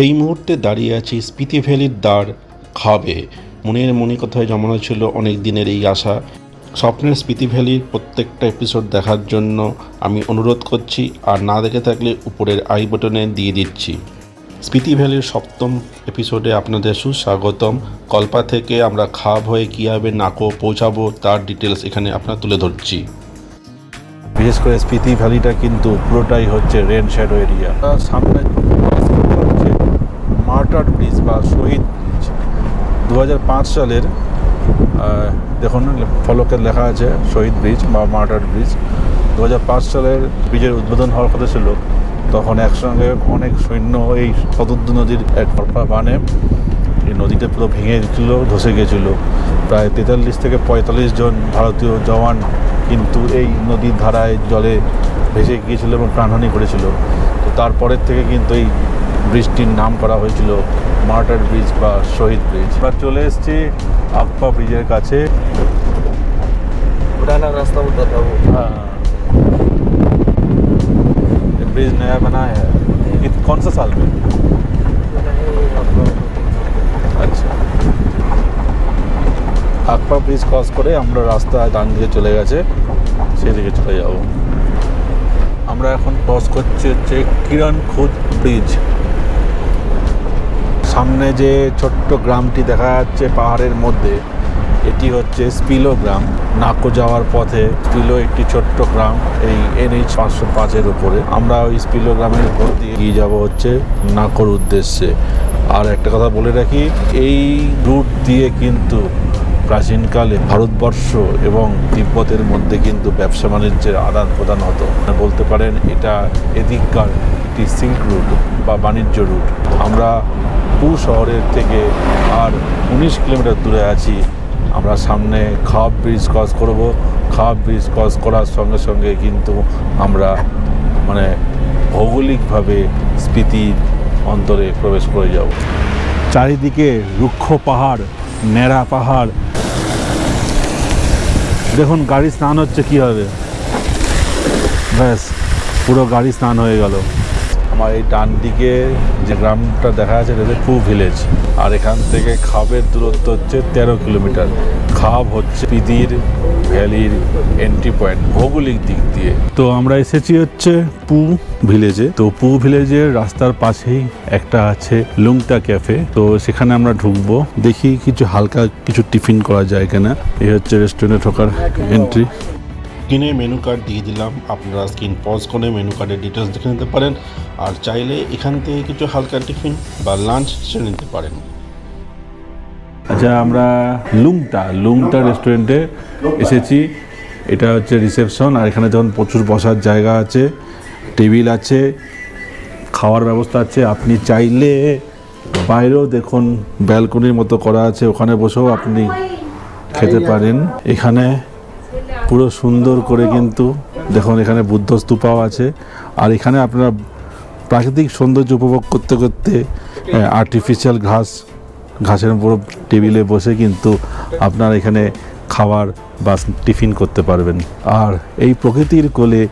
এই মুহূর্তে দাঁড়িয়ে আছি স্পিতি ভ্যালির দ্বার খাবে। মনের মনে কথায় জমানো ছিল অনেক দিনের এই আশা। স্বপ্নের স্পিতি ভ্যালির প্রত্যেকটা এপিসোড দেখার জন্য আমি অনুরোধ করছি, আর না দেখে থাকলে উপরের আই বটনে দিয়ে দিচ্ছি। স্পিতি ভ্যালির সপ্তম এপিসোডে আপনাদের সুস্বাগতম। কল্পা থেকে আমরা খাব হয়ে কীভাবে নাকো পৌঁছাবো তার ডিটেলস এখানে আপনার তুলে ধরছি। বিশেষ করে স্পিতি ভ্যালিটা কিন্তু পুরোটাই হচ্ছে রেন শ্যাডো এরিয়া। সামনে মার্টার ব্রিজ বা শহীদ ব্রিজ দু হাজার পাঁচ সালের দেখুন, ফলকে লেখা আছে, শহীদ ব্রিজ বা মার্টার ব্রিজ। দু হাজার পাঁচ সালের ব্রিজের উদ্বোধন হওয়ার কথা ছিল, তখন একসঙ্গে অনেক সৈন্য এই শতদ্র নদীর এক বানে, এই নদীটা পুরো ভেঙে গেছিল, ধসে গেছিল। প্রায় তেতাল্লিশ থেকে পঁয়তাল্লিশ জন ভারতীয় জওয়ান কিন্তু এই নদীর ধারায় জলে ভেসে গিয়েছিল এবং প্রাণহানি করেছিল। তো তারপরের থেকে কিন্তু এই ব্রিজটির নাম করা হয়েছিল মার্টার ব্রিজ বা শহীদ ব্রিজ এবার চলে এসেছি আপ্পা ব্রিজের কাছে पुराना रास्ता होता था वो हाँ ये ब्रिज नया बना है ये कौन सा साल में আচ্ছা আকপা ব্রিজ ক্রস করে আমরা রাস্তা ডান দিকে চলে গেছে সেদিকে চলে যাব আমরা এখন ক্রস করছি হচ্ছে কিরণ খুদ ব্রিজ সামনে যে ছোট্ট গ্রামটি দেখা যাচ্ছে পাহাড়ের মধ্যে, এটি হচ্ছে স্পিলো গ্রাম। নাকো যাওয়ার পথে স্পিলো একটি ছোট্ট গ্রাম, এই এন এইচ পাঁচশো পাঁচের উপরে। আমরা ওই স্পিলো গ্রামের উপর দিয়ে গিয়ে যাব হচ্ছে নাকোর উদ্দেশ্যে। আর একটা কথা বলে রাখি, এই রুট দিয়ে কিন্তু প্রাচীনকালে ভারতবর্ষ এবং তিব্বতের মধ্যে কিন্তু ব্যবসা বাণিজ্যের আদান প্রদান হতো। বলতে পারেন এটা এদিককার একটি সিল্ক রুট বা বাণিজ্য রুট। আমরা পু শহরের থেকে আর উনিশ কিলোমিটার দূরে আছি। আমরা সামনে খাব ব্রিজ ক্রস করব। খাব ব্রিজ ক্রস করার সঙ্গে সঙ্গে কিন্তু আমরা মানে ভৌগোলিকভাবে স্পিতির অন্তরে প্রবেশ করে যাব। চারিদিকে রুক্ষ পাহাড়, ন্যাড়া পাহাড় দেখুন গাড়ি স্নান হচ্ছে কীভাবে। ব্যাস পুরো গাড়ি স্নান হয়ে গেল। আমার এই ডান দিকে যে গ্রামটা দেখা যাচ্ছে, এটা হচ্ছে পু ভিলেজ। আর এখান থেকে খাবের দূরত্ব হচ্ছে তেরো কিলোমিটার। খাব হচ্ছে পিদির ভ্যালির এন্ট্রি পয়েন্ট ভৌগোলিক দিক দিয়ে। তো আমরা এসেছি হচ্ছে পু ভিলেজে। তো পু ভিলেজের রাস্তার পাশেই একটা আছে লুংটা ক্যাফে। তো সেখানে আমরা ঢুকবো। দেখি কিছু হালকা কিছু টিফিন করা যায় কিনা। এই হচ্ছে রেস্টুরেন্টে ঢোকার এন্ট্রি স্ক্রিনে মেনু কার্ড দিয়ে দিলাম। আপনারা স্ক্রিন পজ করে মেনু কার্ডের ডিটেলস দেখে নিতে পারেন। আর চাইলে এখান থেকে কিছু হালকা টিফিন বা লাঞ্চ সেরে নিতে পারেন। আচ্ছা আমরা লুংটা লুংটা রেস্টুরেন্টে এসেছি। এটা হচ্ছে রিসেপশন আর এখানে যেমন প্রচুর বসার জায়গা আছে টেবিল আছে, খাওয়ার ব্যবস্থা আছে, আপনি চাইলে বাইরেও দেখুন ব্যালকনির মতো করা আছে। ওখানে বসেও আপনি খেতে পারেন। এখানে পুরো সুন্দর করে কিন্তু দেখুন, এখানে বুদ্ধ স্তূপাও আছে। আর এখানে আপনারা প্রাকৃতিক সৌন্দর্য উপভোগ করতে করতে আর্টিফিশিয়াল ঘাস, ঘাসের উপর টেবিলে বসে কিন্তু আপনার এখানে খাবার বা টিফিন করতে পারবেন। আর এই প্রকৃতির কোলে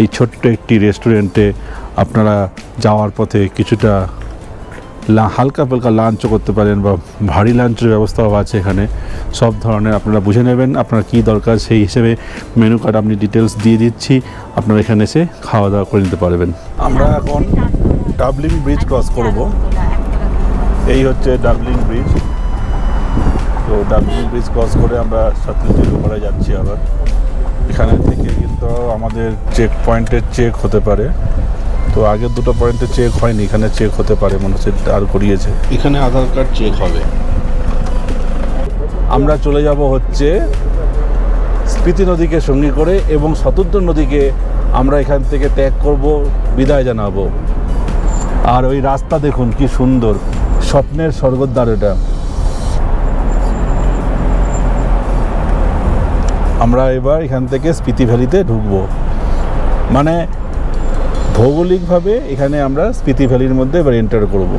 এই ছোট্ট একটি রেস্টুরেন্টে আপনারা যাওয়ার পথে কিছুটা হালকা পালকা লাঞ্চও করতে পারেন বা ভারী লাঞ্চের ব্যবস্থাও আছে এখানে। সব ধরনের আপনারা বুঝে নেবেন আপনার কী দরকার, সেই হিসেবে মেনু কার্ড আপনি ডিটেলস দিয়ে দিচ্ছি। আপনারা এখানে এসে খাওয়া দাওয়া করে নিতে পারবেন। আমরা এখন ডাবলিং ব্রিজ ক্রস করব। এই হচ্ছে ডাবলিং ব্রিজ তো ডাবলিং ব্রিজ ক্রস করে আমরা সত্যজিৎ উপরে যাচ্ছি আবার। এখানে থেকে কিন্তু আমাদের চেক পয়েন্টের চেক হতে পারে। তো আগের দুটো পয়েন্টে চেক হয়নি এখানে চেক হতে পারে মনে হচ্ছে আর করিয়েছে। এখানে আধার কার্ড চেক হবে। আমরা চলে যাব হচ্ছে স্পিতি নদীকে সঙ্গী করে এবং শতদ্র নদীকে আমরা এখান থেকে ত্যাগ করব বিদায় জানাব। আর ওই রাস্তা দেখুন কি সুন্দর স্বপ্নের স্বর্গদ্বার এটা। আমরা এবার এখান থেকে স্পিতি ভ্যালিতে ঢুকবো। মানে ভৌগোলিকভাবে এখানে আমরা স্পিতি ভ্যালির মধ্যে এবার এন্টার করব।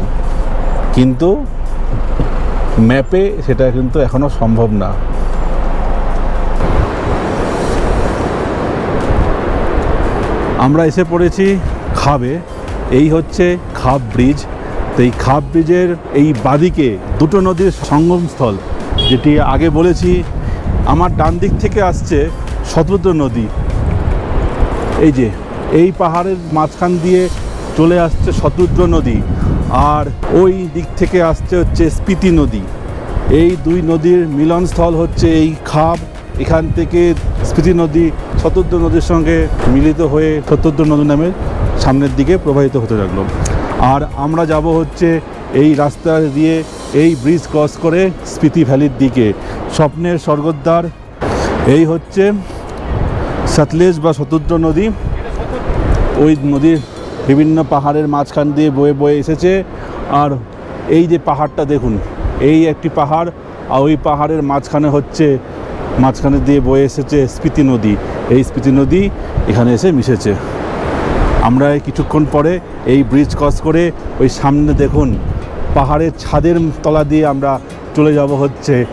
কিন্তু ম্যাপে সেটা কিন্তু এখনও সম্ভব না। আমরা এসে পড়েছি খাবে। এই হচ্ছে খাব ব্রিজ তো এই খাপ ব্রিজের এই বাদিকে দুটো নদীর সঙ্গমস্থল, যেটি আগে বলেছি, আমার ডান দিক থেকে আসছে শতদ্র নদী। এই যে এই পাহাড়ের মাঝখান দিয়ে চলে আসছে শতরুদ্র নদী আর ওই দিক থেকে আসছে হচ্ছে স্পিতি নদী। এই দুই নদীর মিলনস্থল হচ্ছে এই খাব। এখান থেকে স্পিতি নদী শতদ্র নদীর সঙ্গে মিলিত হয়ে শতদ্র নদী নামে সামনের দিকে প্রবাহিত হতে লাগল। আর আমরা যাব হচ্ছে এই রাস্তা দিয়ে এই ব্রিজ ক্রস করে স্পিতি ভ্যালির দিকে। স্বপ্নের স্বর্গদ্বার, এই হচ্ছে সতলেজ বা শতদ্র নদী। ওই নদীর বিভিন্ন পাহাড়ের মাঝখান দিয়ে বয়ে বয়ে এসেছে। আর এই যে পাহাড়টা দেখুন, এই একটি পাহাড়, আর ওই পাহাড়ের মাঝখানে হচ্ছে, মাঝখানে দিয়ে বয়ে এসেছে স্পিতি নদী। এই স্পিতি নদী এখানে এসে মিশেছে। আমরা কিছুক্ষণ পরে এই ব্রিজ ক্রস করে ওই সামনে দেখুন, পাহাড়ের ছাদের তলা দিয়ে আমরা চলে যাব হচ্ছে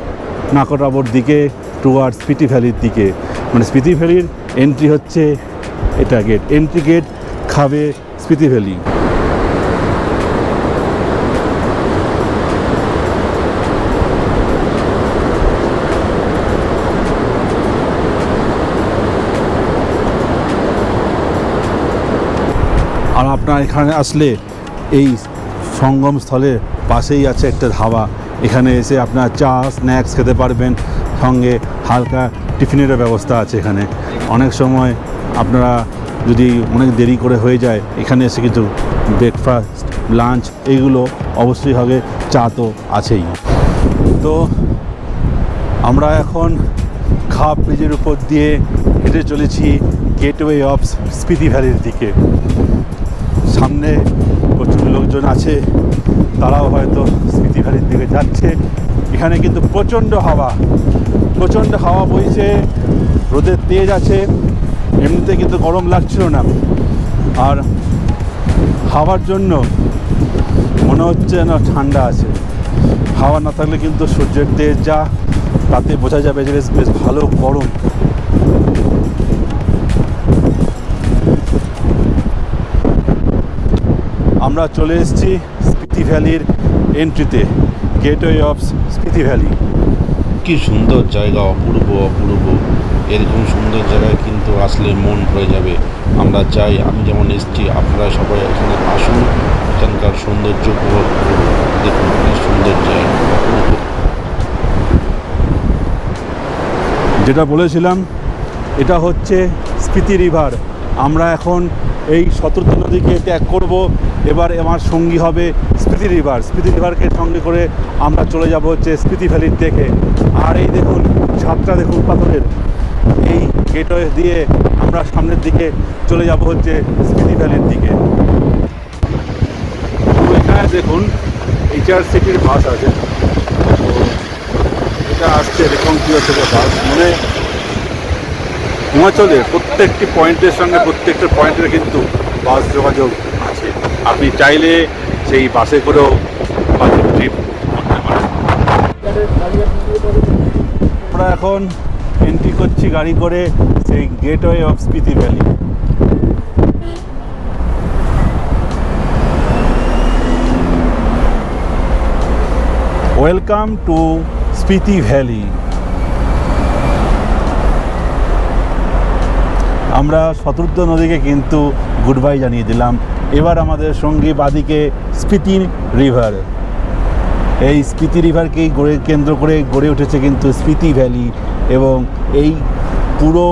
নাকটাবর দিকে টুয়ার্ড স্পিতি ভ্যালির দিকে। মানে স্পিতি ভ্যালির এন্ট্রি হচ্ছে এটা গেট এন্ট্রি গেট খাবে স্পিতি ভ্যালি। আর আপনার এখানে আসলে এই সঙ্গম স্থলের পাশেই আছে একটা ধাবা। এখানে এসে আপনার চা স্ন্যাক্স খেতে পারবেন। সঙ্গে হালকা টিফিনেরও ব্যবস্থা আছে এখানে। অনেক সময় আপনারা যদি অনেক দেরি করে হয়ে যায়, এখানে এসে কিন্তু ব্রেকফাস্ট লাঞ্চ এইগুলো অবশ্যই হবে চা তো আছেই। তো আমরা এখন খাপ ব্রিজের উপর দিয়ে হেঁটে চলেছি গেটওয়ে অফ স্পিতি ভ্যালির দিকে। সামনে প্রচুর লোকজন আছে, তারাও হয়তো স্মৃতি ভ্যালির দিকে যাচ্ছে। এখানে কিন্তু প্রচণ্ড হাওয়া প্রচণ্ড হাওয়া বইছে, রোদের তেজ আছে। এমনিতে কিন্তু গরম লাগছিল না। আর হাওয়ার জন্য মনে হচ্ছে না ঠান্ডা আছে। হাওয়া না থাকলে কিন্তু সূর্যের তেজ যা, তাতে বোঝা যাবে যে বেশ বেশ ভালো গরম। আমরা চলে এসেছি স্পিতি ভ্যালির এন্ট্রিতে গেটওয়ে অফ স্পিতি ভ্যালি কি সুন্দর জায়গা, অপূর্ব অপূর্ব। এরকম সুন্দর জায়গায় কিন্তু আসলে মন ভরে যাবে। আমরা চাই, আমি যেমন এসেছি, আপনারা সবাই এখানে আসুন। এখানকার সৌন্দর্য উপভোগ করুন। দেখুন, কি সুন্দর জায়গা। যেটা বলেছিলাম, এটা হচ্ছে স্পিতি রিভার। আমরা এখন এই শত্রুত নদীকে ত্যাগ করব। এবার আমার সঙ্গী হবে স্পিতি রিভার। স্পিতি রিভারকে সঙ্গে করে আমরা চলে যাব হচ্ছে স্পিতি ভ্যালির দেখে আর এই দেখুন ছাদটা দেখুন পাথরের। এই গেটওয়ে দিয়ে আমরা সামনের দিকে চলে যাব হচ্ছে স্পিতি ভ্যালির দিকে। এখানে দেখুন, এইচআর সিটির বাস আছে। তো এটা আসছে এরকম কী থেকে বাস। মানে হিমাচলের প্রত্যেকটি পয়েন্টের সঙ্গে প্রত্যেকটা পয়েন্টের কিন্তু বাস যোগাযোগ আছে। আপনি চাইলে সেই বাসে করেও বাসের ট্রিপ করতে পারেন। আমরা এখন করছি গাড়ি করে সেই gateway of Spiti valley. Welcome to Spiti valley. আমরা শতরুদ্ধ নদীকে কিন্তু গুড বাই জানিয়ে দিলাম। এবার আমাদের সঙ্গী বাদিকে স্পিতি রিভার। এই স্পিতি রিভারকেই গড়ে কেন্দ্র করে গড়ে উঠেছে কিন্তু স্পিতি ভ্যালি। এবং এই পুরো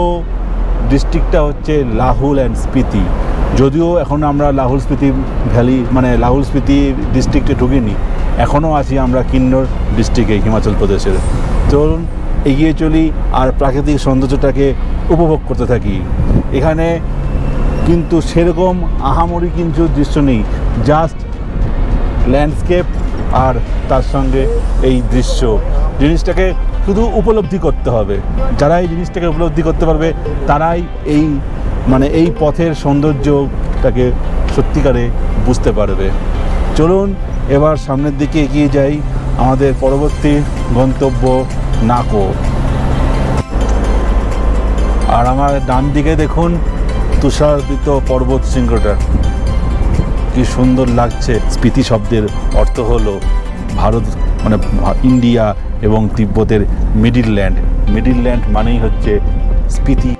ডিস্ট্রিক্টটা হচ্ছে লাহুল অ্যান্ড স্পিতি। যদিও এখন আমরা লাহুল স্পিতি ভ্যালি মানে লাহুল স্পিতি ডিস্ট্রিক্টে ঢুকিনি, এখনও আছি আমরা কিন্নর ডিস্ট্রিক্টে হিমাচল প্রদেশের। চলুন, এগিয়ে চলি আর প্রাকৃতিক সৌন্দর্যটাকে উপভোগ করতে থাকি। এখানে কিন্তু সেরকম আহামরি কিন্তু দৃশ্য নেই জাস্ট ল্যান্ডস্কেপ আর তার সঙ্গে এই দৃশ্য। জিনিসটাকে শুধু উপলব্ধি করতে হবে। যারা এই জিনিসটাকে উপলব্ধি করতে পারবে, তারাই এই মানে এই পথের সৌন্দর্যটাকে সত্যিকারে বুঝতে পারবে। চলুন এবার সামনের দিকে এগিয়ে যাই আমাদের পরবর্তী গন্তব্য নাকো। আর আমার ডান দিকে দেখুন তুষারবৃত পর্বত শৃঙ্গটা। কি সুন্দর লাগছে। স্পিতি শব্দের অর্থ হলো ভারত মানে ইন্ডিয়া এবং তিব্বতের মিডিল ল্যান্ড। মিডিল ল্যান্ড মানেই হচ্ছে স্পিতি।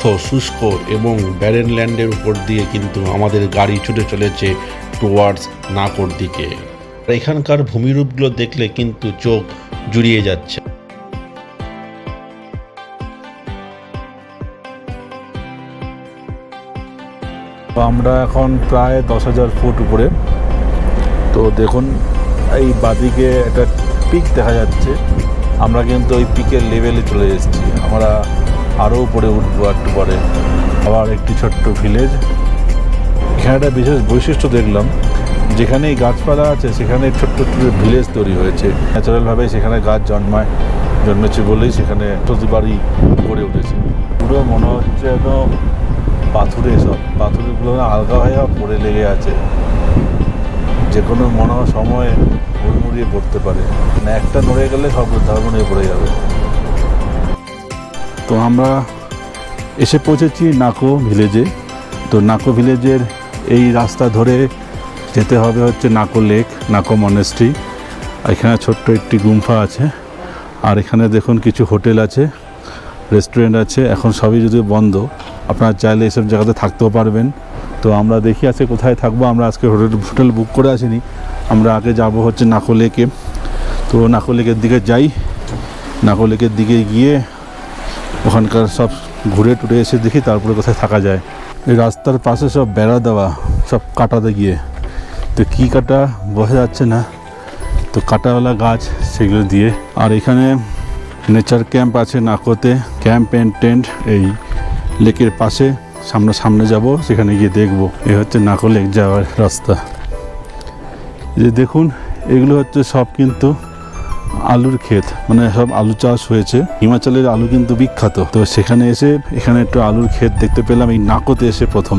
রুক্ষ শুষ্ক এবং ব্যারেন ল্যান্ডের উপর দিয়ে কিন্তু আমাদের গাড়ি ছুটে চলেছে টুয়ার্ডস নাকোর দিকে। এখানকার ভূমিরূপগুলো দেখলে কিন্তু চোখ জুড়িয়ে যাচ্ছে। আমরা এখন প্রায় দশ হাজার ফুট উপরে। তো দেখুন, এই বাদিকে একটা পিক দেখা যাচ্ছে। আমরা কিন্তু ওই পিকের লেভেলে চলে এসেছি। আমরা আরও উপরে উঠবো একটু পরে। আবার একটি ছোট্ট ভিলেজ এখানে একটা বিশেষ বৈশিষ্ট্য দেখলাম, যেখানেই গাছপালা আছে, সেখানে ছোট্ট ছোট্ট ভিলেজ তৈরি হয়েছে। ন্যাচারালভাবে সেখানে গাছ জন্মায়, জন্মেছে বলেই সেখানে প্রতি বাড়ি গড়ে উঠেছে। পুরো মনে হচ্ছে একদম পাথুরে সব। পাথুরগুলো আলগা হয়ে পড়ে লেগে আছে। যে কোনো মনে সময়ে হুড়মুড়িয়ে পড়তে পারে। মানে একটা নড়ে গেলে সব ধর্ম নিয়ে পড়ে যাবে। তো আমরা এসে পৌঁছেছি নাকো ভিলেজে। তো নাকো ভিলেজের এই রাস্তা ধরে যেতে হবে হচ্ছে নাকো লেক, নাকো মনেস্ট্রি। এখানে ছোট্ট একটি গুম্ফা আছে। আর এখানে দেখুন কিছু হোটেল আছে, রেস্টুরেন্ট আছে। এখন সবই যদি বন্ধ, আপনারা চাইলে এসব জায়গাতে থাকতেও পারবেন। তো আমরা দেখি আছে কোথায় থাকব। আমরা আজকে হোটেল হোটেল বুক করে আসিনি। আমরা আগে যাব হচ্ছে নাকো লেকে। তো নাকো লেকের দিকে যাই। নাকো লেকের দিকে গিয়ে ওখানকার সব ঘুরে টুরে এসে দেখি তারপরে কোথায় থাকা যায়। এই রাস্তার পাশে সব বেড়া দেওয়া, সব কাটাতে গিয়ে। তো কী কাটা বোঝা যাচ্ছে না। তো কাটাওয়ালা গাছ সেগুলো দিয়ে। আর এখানে নেচার ক্যাম্প আছে নাকোতে, ক্যাম্প অ্যান্ড টেন্ট এই লেকের পাশে। সামনে সামনে যাব, সেখানে গিয়ে দেখব। এ হচ্ছে নাকো লেক যাওয়ার রাস্তা। যে দেখুন, এগুলো হচ্ছে সব কিন্তু আলুর ক্ষেত মানে সব আলু চাষ হয়েছে। হিমাচলের আলু কিন্তু বিখ্যাত। তো সেখানে এসে এখানে একটু আলুর ক্ষেত দেখতে পেলাম, এই নাকোতে এসে প্রথম।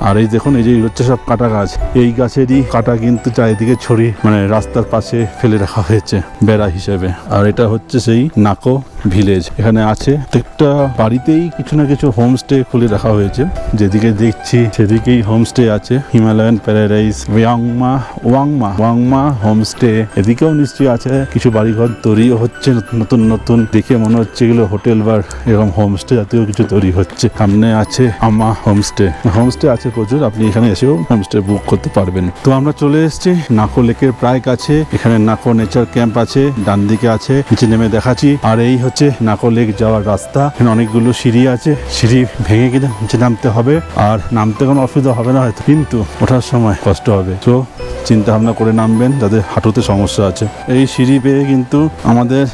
আর এই দেখুন, এই যে হচ্ছে সব কাটা গাছ। এই গাছেরই কাটা কিন্তু চারিদিকে ছড়ি মানে রাস্তার পাশে ফেলে রাখা হয়েছে বেড়া হিসেবে। আর এটা হচ্ছে সেই নাকো ভিলেজ। এখানে আছে প্রত্যেকটা বাড়িতেই কিছু না কিছু হোমস্টে খুলে রাখা হয়েছে। যেদিকে দেখছি সেদিকেই হোমস্টে আছে। Himalayan paradise, ওয়াংমা ওয়াংমা ওয়াংমা homestay. এদিকেও নিশ্চয়ই আছে কিছু বাড়িঘর। তৈরিও হচ্ছে নতুন নতুন। দেখে মনে হচ্ছে এগুলো হোটেল বা এরকম হোমস্টে জাতীয় কিছু তৈরি হচ্ছে। সামনে আছে আমা হোমস্টে। হোমস্টে আছে প্রচুর, আপনি এখানে এসেও হোমস্টে বুক করতে পারবেন। তো আমরা চলে এসেছি নাকো লেকের প্রায় কাছে, এখানে নাকো নেচার ক্যাম্প আছে, ডান দিকে আছে, নিচে নেমে দেখাচ্ছি। আর এই হচ্ছে নাকো লেক যাওয়ার রাস্তা। এখানে অনেকগুলো সিঁড়ি আছে, সিঁড়ি ভেঙে কিন্তু নিচে নামতে হবে, আর নামতে কোনো অসুবিধা হবে না হয়তো, কিন্তু ওঠার সময় কষ্ট হবে। তো চিন্তা ভাবনা করে নামবেন যাদের হাঁটুতে সমস্যা আছে। এই সিঁড়ি পেয়ে কিন্তু আমাদের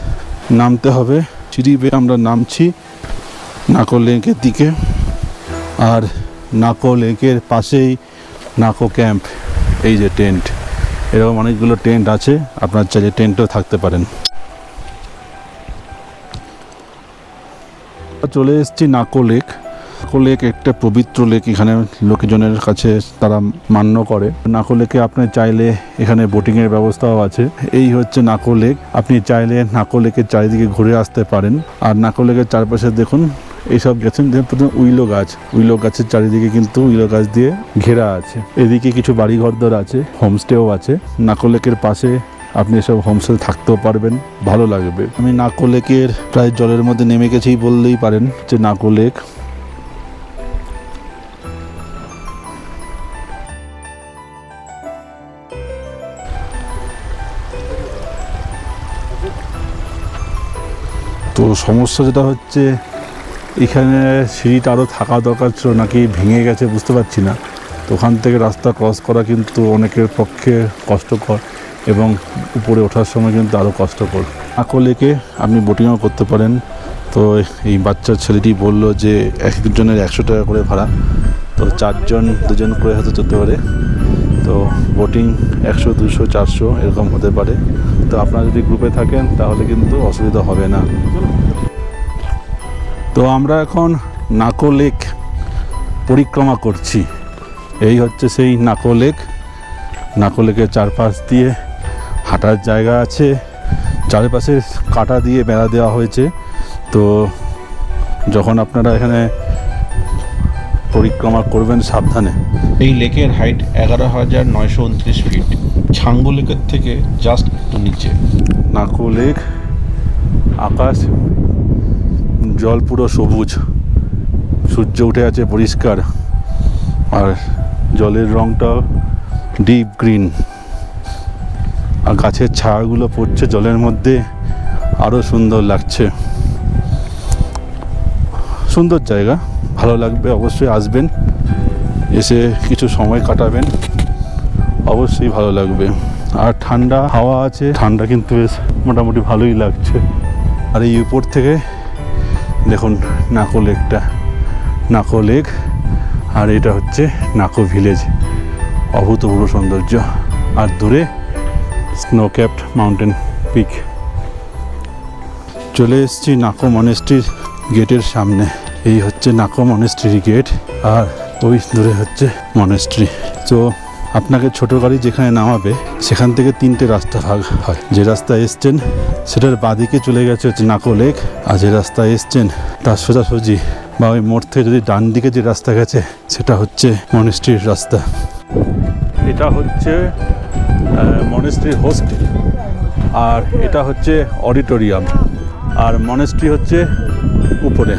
নামতে হবে। সিঁড়ি পেয়ে আমরা নামছি নাকো লেকের দিকে। আর নাকো লেকের পাশেই নাকো ক্যাম্প, এই যে টেন্ট। এরকম অনেকগুলো টেন্ট আছে, আপনার চাইলে টেন্টও থাকতে পারেন। চলে এসেছি নাকো লেক। নাকো লেক একটা পবিত্র লেক, এখানে লোকজনের কাছে তারা মান্য করে। নাকো লেকে আপনি চাইলে এখানে বোটিংয়ের ব্যবস্থাও আছে। এই হচ্ছে নাকো লেক। আপনি চাইলে নাকো লেকের চারিদিকে ঘুরে আসতে পারেন। আর নাকো লেকের চারপাশে দেখুন এইসব গেছেন প্রথমে উইলো গাছ। উইলো গাছের চারিদিকে কিন্তু উইলো গাছ দিয়ে ঘেরা আছে। এদিকে কিছু বাড়ি ঘরদর আছে, হোমস্টেও আছে। নাকো লেকের পাশে আপনি এসব হোমস্টে থাকতেও পারবেন, ভালো লাগবে। আমি নাকো লেকের প্রায় জলের মধ্যে নেমে গেছি বললেই পারেন যে নাকো লেক তো সমস্যা যেটা হচ্ছে এখানে সিঁড়িটা আরও থাকা দরকার ছিল, নাকি ভেঙে গেছে বুঝতে পারছি না। তো ওখান থেকে রাস্তা ক্রস করা কিন্তু অনেকের পক্ষে কষ্টকর এবং উপরে ওঠার সময় কিন্তু আরও কষ্টকর। আকলেকে আপনি বোটিংও করতে পারেন। তো এই বাচ্চার ছেলেটি বলল যে এক একজনের একশো টাকা করে ভাড়া। তো চারজন, দুজন করে হয়তো যেতে পারে। তো বোটিং একশো, দুশো, চারশো এরকম হতে পারে। তো আপনারা যদি গ্রুপে থাকেন তাহলে কিন্তু অসুবিধা হবে না। তো আমরা এখন নাকো লেক পরিক্রমা করছি। এই হচ্ছে সেই নাকো লেক। নাকো লেকের চারপাশ দিয়ে হাঁটার জায়গা আছে। চারপাশে কাটা দিয়ে বেড়া দেওয়া হয়েছে। তো যখন আপনারা এখানে পরিক্রমা করবেন সাবধানে। এই লেকের হাইট এগারো হাজার নয়শো উনত্রিশ ফিট। ছাঙ্গু লেকের থেকে জাস্ট একটু নিচে। নাকো লেক আকাশ জল পুরো সবুজ। সূর্য উঠে আছে পরিষ্কার। আর জলের রংটা ডিপ গ্রিন। আর গাছের ছায়াগুলো পড়ছে জলের মধ্যে। আরও সুন্দর লাগছে। সুন্দর জায়গা। ভালো লাগবে অবশ্যই আসবেন। এসে কিছু সময় কাটাবেন। অবশ্যই ভালো লাগবে। আর ঠান্ডা হাওয়া আছে। ঠান্ডা কিন্তু বেশ মোটামুটি ভালোই লাগছে। আর এই উপর থেকে দেখুন নাকো লেকটা নাকো লেক, আর এটা হচ্ছে নাকো ভিলেজ। অভূতপূর্ব সৌন্দর্য। আর দূরে স্নো ক্যাপড মাউন্টেন পিক। চলে এসেছি নাকো মনেস্ট্রির গেটের সামনে। এই হচ্ছে নাকো মনেস্ট্রি গেট, আর ওই দূরে হচ্ছে মনেস্ট্রি। তো আপনাকে ছোট গাড়ি যেখানে নামাবে, সেখান থেকে তিনটে রাস্তা ভাগ হয়। যে রাস্তা এসছেন, সেটার বাদিকে চলে গেছে হচ্ছে নাকো লেক, আর যে রাস্তা এসছেন, তার সোজাসুজি বা ওই মোড় থেকে যদি ডান দিকে যে রাস্তা গেছে, সেটা হচ্ছে মনেস্ট্রির রাস্তা। এটা হচ্ছে মনেস্ট্রির হোস্টেল আর এটা হচ্ছে অডিটোরিয়াম, আর মনেস্ট্রি হচ্ছে উপরে।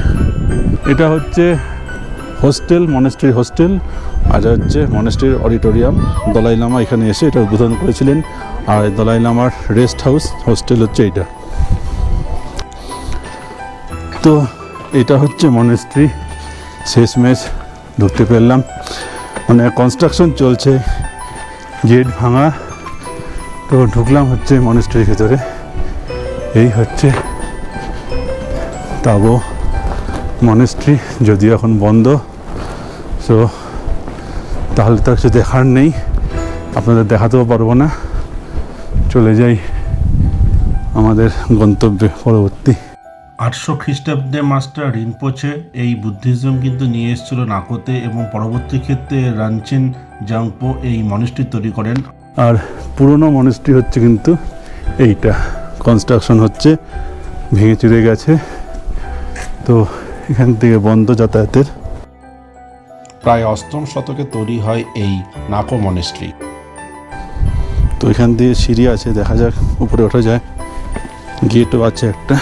এটা হচ্ছে হোস্টেল মনেস্ট্রির হোস্টেল এটা হচ্ছে মনেস্ট্রির অডিটোরিয়াম দলাই লামা এখানে এসে এটা উদ্বোধন করেছিলেন। আর দলাই লামার রেস্ট হাউস হোস্টেল হচ্ছে এইটা। তো এটা হচ্ছে মনেস্ট্রি শেষ শেষমেশ ঢুকতে পারলাম। মানে কনস্ট্রাকশন চলছে। গেট ভাঙা। তো ঢুকলাম হচ্ছে মনেস্ট্রির ভেতরে। এই হচ্ছে তাবো। মনেস্ট্রি যদিও এখন বন্ধ। সো তাহলে তো কিছু দেখার নেই। আপনাদের দেখাতেও পারব না। চলে যাই আমাদের গন্তব্যে পরবর্তী। আটশো খ্রিস্টাব্দে মাস্টার রিনপোছে এই বুদ্ধিজম কিন্তু নিয়ে এসেছিল নাকোতে এবং পরবর্তী ক্ষেত্রে রানচেন জাংপো এই মনিষ্ঠি তৈরি করেন। আর পুরনো মনেস্ট্রি হচ্ছে কিন্তু এইটা। কনস্ট্রাকশন হচ্ছে ভেঙে চুরে গেছে। তো এখান থেকে বন্ধ যাতায়াতের প্রায় অষ্টম শতকে তৈরি হয় এই নাকো মনেস্ট্রি তো এখান দিয়ে সিঁড়ি আছে, দেখা যাক, উপরে ওঠা যায়। গেটও আছে একটা।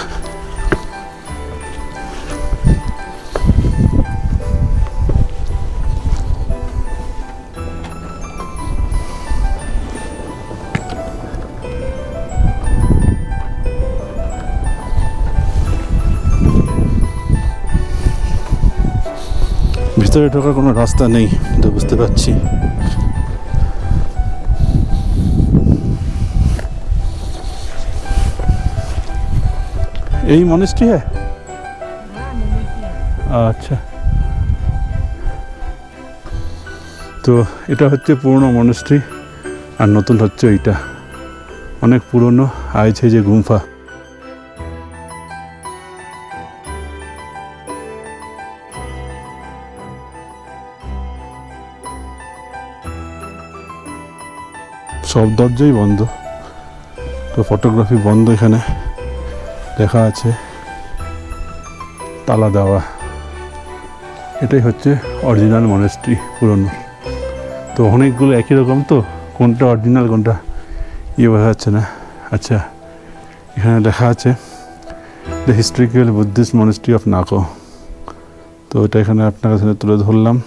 ভিতরে ঢোকার কোনো রাস্তা নেই এটা বুঝতে পারছি। এই মনেস্ট্রি হ্যাঁ আচ্ছা। তো এটা হচ্ছে পুরনো মনেস্ট্রি আর নতুন হচ্ছে এইটা। অনেক পুরনো আছে যে গুম্ফা। সব দরজাই বন্ধ। তো ফটোগ্রাফি বন্ধ এখানে। লেখা আছে, তালা দেওয়া। এটাই হচ্ছে অরিজিনাল মনেস্ট্রি পুরনো। তো অনেকগুলো একই রকম তো, কোনটা অরিজিনাল কোনটা ইয়ে বোঝা যাচ্ছে না। আচ্ছা এখানে লেখা আছে the historical Buddhist monastery of Nako তো এটা এখানে আপনার কাছে তুলে ধরলাম।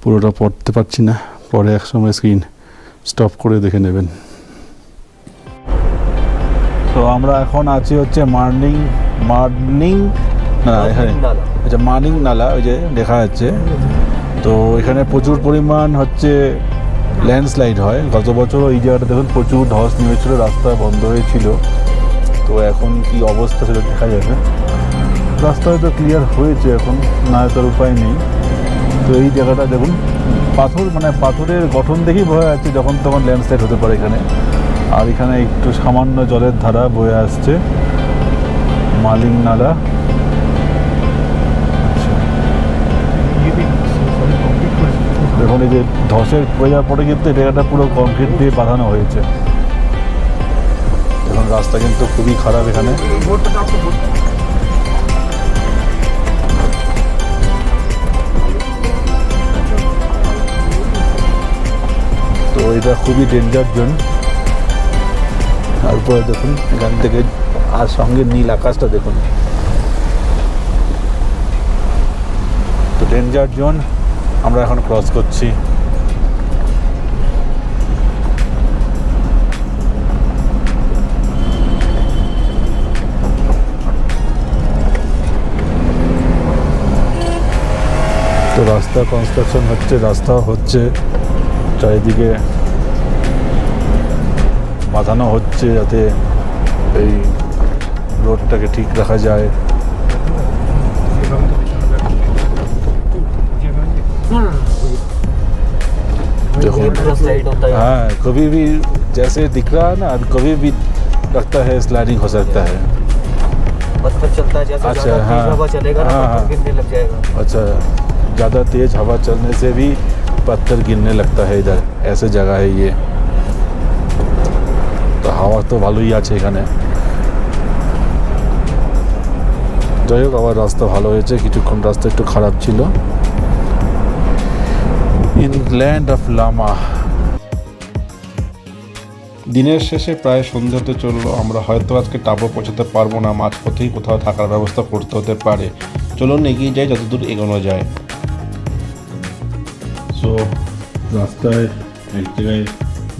পুরোটা পড়তে পারছি না, পরে একসময় স্ক্রিন স্টপ করে দেখে নেবেন। তো আমরা এখন আছি হচ্ছে মার্নিং মার্নিং না এখানে। আচ্ছা মার্নিং নালা ওই যে দেখা যাচ্ছে। তো এখানে প্রচুর পরিমাণ হচ্ছে ল্যান্ডস্লাইড হয়। গত বছর এই জায়গাটা দেখুন প্রচুর ধস নেমেছিল রাস্তা বন্ধ হয়েছিল। তো এখন কি অবস্থা সেটা দেখা যাবে। রাস্তা হয়তো ক্লিয়ার হয়েছে এখন না তার উপায় নেই। তো এই জায়গাটা দেখুন, পাথর মানে পাথরের গঠন দেখেই বোঝা যাচ্ছে যখন তখন ল্যান্ডস্লাইড হতে পারে এখানে। আর এখানে একটু সামান্য জলের ধারা বয়ে আসছে। মালিং নালা দেখুন, এই যে ধসের পড়ে কিন্তু এই জায়গাটা পুরো কংক্রিট দিয়ে বাঁধানো হয়েছে। এখন রাস্তা কিন্তু খুবই খারাপ এখানে। এটা খুবই ডেঞ্জার জোন তারপরে দেখুন, এখান থেকে আর সঙ্গে নীল আকাশটা দেখুন। তো ডেঞ্জার জোন আমরা এখন ক্রস করছি। তো রাস্তা কনস্ট্রাকশন হচ্ছে রাস্তা হচ্ছে, চারিদিকে বাঁধানো হচ্ছে যাতে এই রোডটাকে ঠিক রাখা যায় देखो साइड होता है हाँ कभी भी जैसे दिख रहा है ना अभी कभी भी लगता है स्लाइडिंग हो सकता है पत्थर चलता है जैसे अच्छा, ज्यादा हाँ। तेज हवा चलेगा ना हाँ, हाँ। पत्थर गिरने लग जाएगा अच्छा ज़्यादा तेज़ हवा चलने से भी पत्थर गिरने लगता है इधर ऐसे जगह है ये তো হাওয়া তো ভালোই আছে এখানে। যাই হোক, আবার রাস্তা ভালো হয়েছে, কিছুক্ষণ রাস্তা একটু খারাপ ছিল। ইন ল্যান্ড অফ লামা দিনের শেষে প্রায় সন্ধ্যে হতে চলল, আমরা হয়তো আজকে টাবো পৌঁছাতে পারব না, মাঝপথেই কোথাও থাকার ব্যবস্থা করতে হতে পারে। চলুন এগিয়ে যাই, যতদূর এগোনো যায়। সো রাস্তায় এক জায়গায়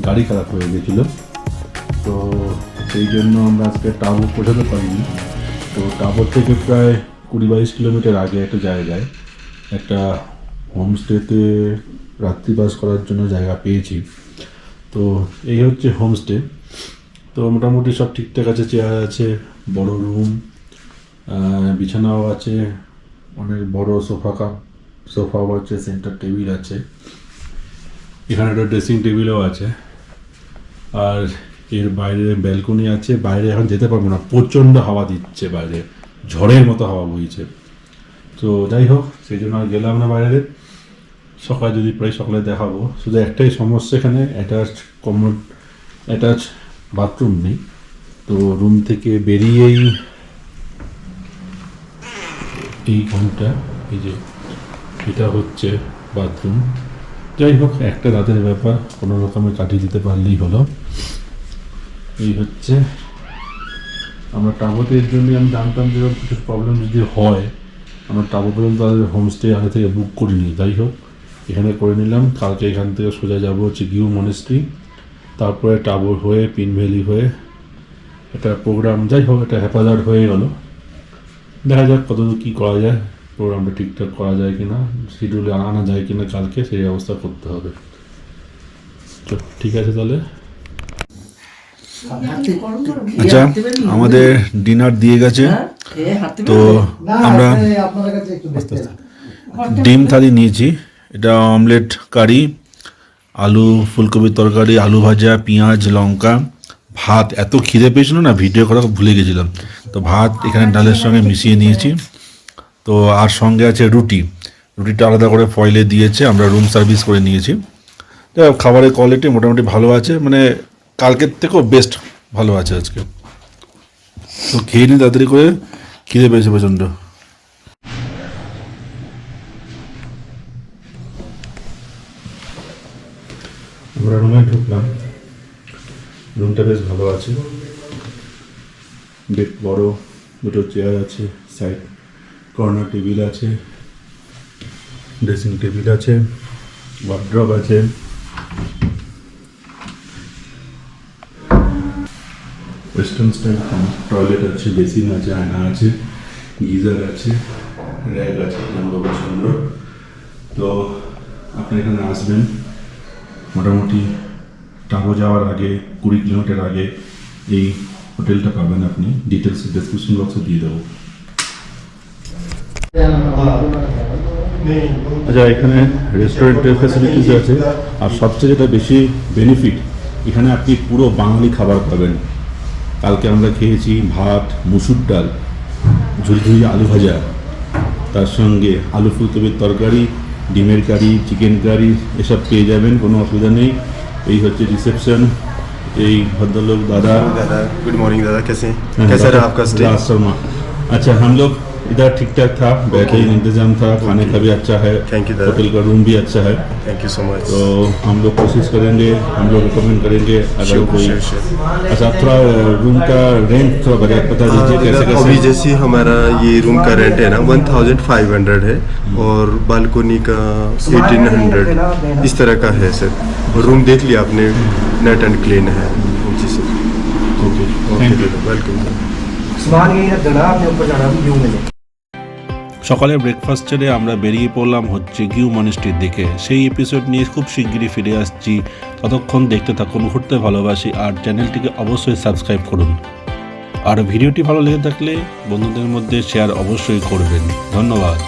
গাড়ি খারাপ হয়ে গেছিল। তো সেই জন্য আমরা আজকে টাবু পৌঁছাতে পারিনি। তো টাবর থেকে প্রায় কুড়ি বাইশ কিলোমিটার আগে একটা জায়গায় একটা হোমস্টেতে রাত্রিবাস করার জন্য জায়গা পেয়েছি। তো এই হচ্ছে হোমস্টে। তো মোটামুটি সব ঠিকঠাক আছে, চেয়ার আছে, বড় রুম বিছানাও আছে, অনেক বড় সোফা কাপ, সোফাও আছে, সেন্টার টেবিল আছে। এখানে একটা ড্রেসিং টেবিলও আছে। আর এর বাইরে ব্যালকনি আছে, বাইরে এখন যেতে পারব না। প্রচণ্ড হাওয়া দিচ্ছে বাইরে। ঝড়ের মতো হাওয়া বইছে। তো যাই হোক, সেই জন্য আর গেলাম না বাইরে। সকালে যদি প্রায় সকালে দেখাবো, শুধু একটাই সমস্যা এখানে অ্যাটাচ কমোড অ্যাটাচ বাথরুম নেই। তো রুম থেকে বেরিয়েই এই ঘণ্টা, এই যে এটা হচ্ছে বাথরুম যাই হোক, একটা রাতের ব্যাপার, কোনো রকমে কাটিয়ে দিতে পারলেই হলো। এই হচ্ছে? আমরা টাবোতে এর জন্যই আমি জানতাম যে কিছু প্রবলেম যদি হয়, আমরা টাবো পর্যন্ত তাদের হোমস্টে আগে থেকে বুক করিনি যাই হোক, এখানে করে নিলাম। কালকে এখান থেকে সোজা যাব হচ্ছে গিউ মনেস্ট্রি তারপরে টাবর হয়ে, পিন ভ্যালি হয়ে একটা প্রোগ্রাম যাই হোক, একটা হেফাজত হয়ে গেল। দেখা যাক কতদূর কী করা যায়। প্রোগ্রামটা ঠিকঠাক করা যায় কি না শিডিউলে আনা যায় কি না কালকে, সেই ব্যবস্থা করতে হবে। তো, ঠিক আছে তাহলে? আচ্ছা আমাদের ডিনার দিয়ে গেছে। তো আমরা ডিম থালি নিয়েছি। এটা অমলেট কারি আলু ফুলকপির তরকারি আলু ভাজা পেঁয়াজ লঙ্কা ভাত। এত খিদে পেয়েছিল না ভিডিও করা ভুলে গেছিলাম। তো ভাত এখানে ডালের সঙ্গে মিশিয়ে নিয়েছি। তো আর সঙ্গে আছে রুটি। রুটিটা আলাদা করে ফয়েলে দিয়েছে আমরা রুম সার্ভিস করে নিয়েছি। তো খাবারের কোয়ালিটি মোটামুটি ভালো আছে। মানে কালকের থেকেও বেস্ট ভালো আছে আজকে। তো খেয়ে নিই তাড়াতাড়ি করে, খিদে পেয়েছে প্রচণ্ড। আমরা রুমে ঢুকলাম। রুমটা বেশ ভালো আছে। বেড বড়, দুটো চেয়ার আছে সাইড কর্নার টেবিল আছে ড্রেসিং টেবিল আছে ওয়ার্ড্রপ আছে। ওয়েস্টার্ন স্টাইল টয়লেট আছে বেসিন আছে, আয়না আছে, গিজার আছে র্যাক আছে জামাকাপড় সুন্দর তো আপনি এখানে আসবেন। মোটামুটি টাবো যাওয়ার আগে, কুড়ি কিলোমিটার আগে এই হোটেলটা পাবেন আপনি। ডিটেলস ডেসক্রিপশন বক্সে দিয়ে দেবো। আচ্ছা এখানে রেস্টুরেন্টের ফ্যাসিলিটিস আছে। আর সবচেয়ে যেটা বেশি বেনিফিট এখানে আপনি পুরো বাঙালি খাবার পাবেন। কালকে আমরা খেয়েছি ভাত মুসুর ডাল ঝুলঝুলি আলু ভাজা তার সঙ্গে আলু ফুলকপির তরকারি ডিমের কারি চিকেন কারি এসব পেয়ে যাবেন কোনো অসুবিধা নেই এই হচ্ছে রিসেপশন এই ভদ্রলোক দাদা दादा गुड मॉर्निंग दादा कैसे हाँ, कैसा दादा- रहा आपका स्टे राज शर्मा अच्छा हम लोग इधर ठीक ठाक था बेहतरीन इंतज़ाम था खाने का भी अच्छा है। होटल का रूम भी अच्छा है। थैंक यू सो मच तो हम लोग कोशिश करेंगे हम लोग रिकमेंड करेंगे अगर Sure, कोई sure, sure। अच्छा आप थोड़ा रूम का रेंट थोड़ा बता बता दीजिए कैसे हाँ, अभी जैसे हमारा ये रूम का रेंट है ना 1500 है और बालकोनी का 1800 इस तरह का है सर और रूम देख लिया आपने नेट एंड क्लीन है। जी sir okay thank you welcome सामान यही रख देना आपने ऊपर जाना भी यूँ मिले সকালে ব্রেকফাস্ট ছেড়ে আমরা বেরিয়ে পড়লাম হচ্ছে গিউ মনিস্ট্রির দিকে। সেই এপিসোড নিয়ে খুব শিগগিরই ফিরে আসছি। ততক্ষণ দেখতে থাকুন, ঘুরতে ভালোবাসি, আর চ্যানেলটিকে অবশ্যই সাবস্ক্রাইব করুন। আর ভিডিওটি ভালো লেগে থাকলে বন্ধুদের মধ্যে শেয়ার অবশ্যই করবেন। ধন্যবাদ।